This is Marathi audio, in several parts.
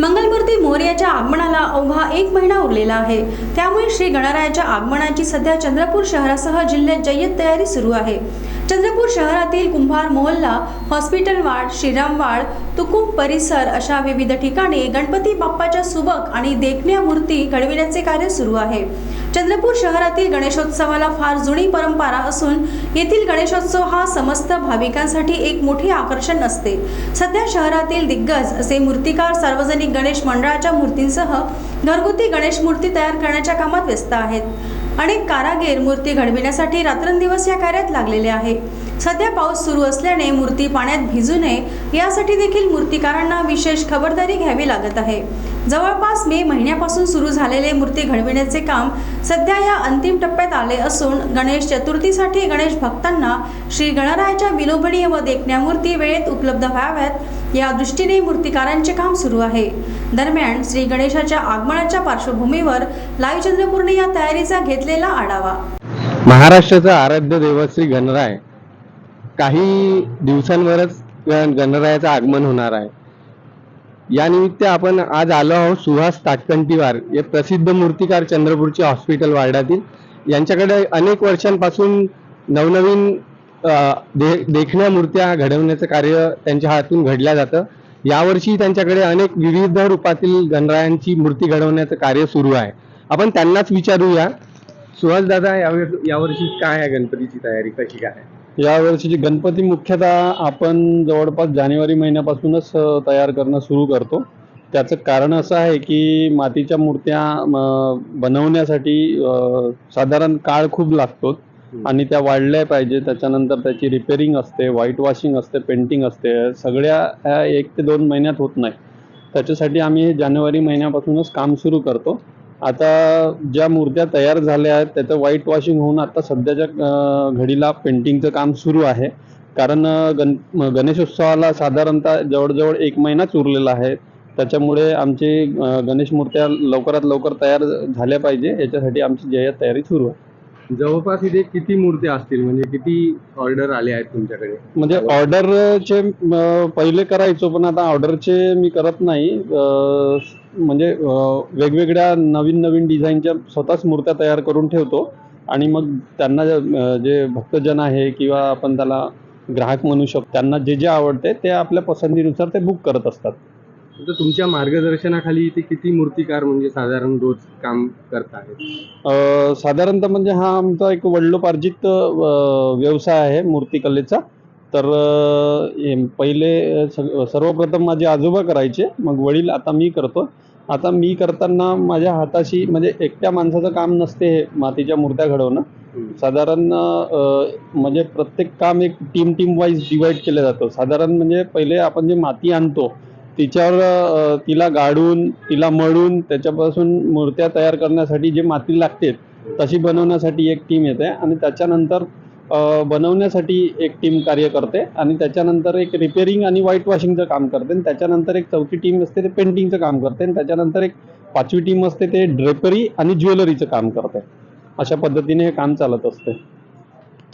मंगलमूर्ती मोर्याच्या आगमनाला अवघा एक महिना उरलेला आहे. त्यामुळे श्री गणरायाच्या आगमनाची सध्या चंद्रपूर शहरासह जिल्ह्यात जय्यत तयारी सुरू आहे. चंद्रपूर शहरातील कुंभार मोहल्ला हॉस्पिटल वाड श्रीराम वाड तुकुम परिसर अशा विविध ठिकाणी गणपती बाप्पाच्या सुबक आणि देखण्या मूर्ती घडविण्याचे कार्य सुरू आहे. चंद्रपूर शहरातील गणेशोत्सवाला फार जुनी परंपरा असून येथील गणेशोत्सव हा समस्त भाविकांसाठी एक मोठे आकर्षण असते सध्या शहरातील दिग्गज असे मूर्तिकार सार्वजनिक गणेश मंडळाच्या मूर्तींसह घरगुती गणेश मूर्ती तयार करण्याच्या कामात व्यस्त आहेत. अनेक कारागीर मूर्ती घडविण्यासाठी रात्रंदिवस या कार्यात लागलेले आहे. सध्या पाऊस सुरू असल्याने मूर्ती पाण्यात भिजू नये यासाठी देखील मूर्तिकारांना विशेष खबरदारी घ्यावी लागत आहे. जवळपास मे महिन्यापासून सुरू झालेले मूर्ती घडविण्याचे काम सध्या या अंतिम टप्प्यात आले असून गणेश चतुर्थीसाठी गणेश भक्तांना श्री गणरायाच्या विलोभनीय व देखण्या मूर्ती वेळेत उपलब्ध व्हाव्यात या दृष्टीने मूर्तिकारांचे काम सुरू आहे. दरम्यान श्री गणेशाच्या आगमनाच्या पार्श्वभूमीवर लाईव्ह चंद्रपूरने या तयारीचा घेतलेला आढावा. महाराष्ट्राचा आराध्य देवत श्री गणराय. काही दिवसांवरच गणरायाचं आगमन होणार आहे. या निमित्त आपण आज आलो आहोत सुहास ताटकंटीवार. हे प्रसिद्ध मूर्तिकार चंद्रपूरचे हॉस्पिटल वार्डातील. यांच्याकडे अनेक वर्षांपासून नवनवीन दे देखण्या मूर्त्या घडवण्याचं कार्य त्यांच्या हातून घडल्या जातं. यावर्षी त्यांच्याकडे अनेक विविध रूपातील गणरायांची मूर्ती घडवण्याचं कार्य सुरू आहे. आपण त्यांनाच विचारूया. सुहास दादा यावर्षी काय आहे गणपतीची तयारी? कशी काय? आहे? या वर्षीची गणपती मुख्यतः आपण जवळपास जानेवारी महिन्यापासूनच तयार करणं सुरू करतो. त्याचं कारण असं आहे की मातीच्या मूर्त्या बनवण्यासाठी साधारण काळ खूप लागतो आणि त्या वाढल्या पाहिजे. त्याच्यानंतर त्याची रिपेरिंग असते व्हाईट वॉशिंग असते पेंटिंग असते. सगळ्या ह्या एक ते दोन महिन्यात होत नाही. त्याच्यासाठी आम्ही जानेवारी महिन्यापासूनच काम सुरू करतो. आता ज्या मूर्त्या तयार झाल्या आहेत त्याचं व्हाईट वॉशिंग होऊन आता सध्याच्या घडीला पेंटिंगचं काम सुरू आहे. कारण गण म- गणेशोत्सवाला साधारणतः जवळजवळ एक महिनाच उरलेला आहे. त्याच्यामुळे आमची गणेश मूर्त्या लवकरात लवकर तयार झाल्या पाहिजे. याच्यासाठी आमची जय्यत तयारी सुरू आहे. जवळपास इथे किती मूर्त्या असतील? म्हणजे किती ऑर्डर आले आहेत तुमच्याकडे? म्हणजे ऑर्डरचे पहिले करायचो पण आता ऑर्डरचे मी करत नाही. म्हणजे वेगवेगळ्या नवीन नवीन डिझाईनच्या स्वतःच मूर्त्या तयार करून ठेवतो. आणि मग त्यांना जे भक्तजन आहे किंवा आपण त्याला ग्राहक म्हणू शकतो त्यांना जे जे आवडते ते आपल्या पसंतीनुसार ते बुक करत असतात. तर तुमच्या मार्गदर्शनाखाली इथे किती मूर्तिकार म्हणजे साधारण रोज काम करत आहेत? साधारणतः म्हणजे हा आमचा एक वडिलोपार्जित व्यवसाय आहे मूर्तिकलेचा. तर पहिले सर्वप्रथम माझे आजोबा करायचे मग वडील आता मी करतो. आता मी करताना माझ्या हाताशी म्हणजे एकट्या माणसाचं काम नसते हे मातीच्या मूर्त्या घडवणं. साधारण म्हणजे प्रत्येक काम एक टीम टीम वाईज डिवाईड केलं जातं. साधारण म्हणजे पहिले आपण जे माती आणतो तिच्यावर तिला गाडून तिला मळून त्याच्यापासून मूर्त्या तयार करण्यासाठी जे माती लागते तशी बनवण्यासाठी एक टीम येते आणि त्याच्यानंतर बनवण्यासाठी एक टीम कार्य करते आणि त्याच्यानंतर एक रिपेरिंग आणि व्हाईट वॉशिंगचं काम करते आणि त्याच्यानंतर एक चौथी टीम असते ते पेंटिंगचं काम करते आणि त्याच्यानंतर एक पाचवी टीम असते ते ड्रेपरी आणि ज्वेलरीचं काम करते. अशा पद्धतीने हे काम चालत असते.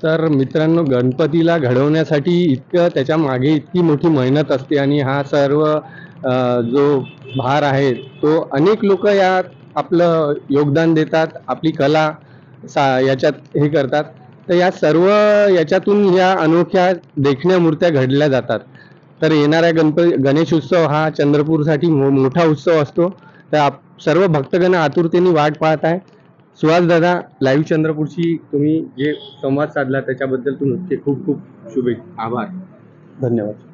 तर मित्रांनो गणपतीला घडवण्यासाठी इतकं त्याच्यामागे इतकी मोठी मेहनत असते आणि हा सर्व जो भार आहे तो अनेक लोक यात आपलं योगदान देतात आपली कला सा याच्यात हे करतात. तर या सर्व याच्यातून या अनोख्या देखण्या मूर्त्या घडल्या जातात. तर येणाऱ्या गणपती गणेश उत्सव हा चंद्रपूरसाठी मो मोठा उत्सव असतो. तर आप सर्व भक्तगण आतुरतेने वाट पाहत आहे सुहास दादा लाईव्ह चंद्रपूरशी तुम्ही जे संवाद साधला त्याच्याबद्दल तुमचे खूप खूप शुभेच्छा. आभार. धन्यवाद.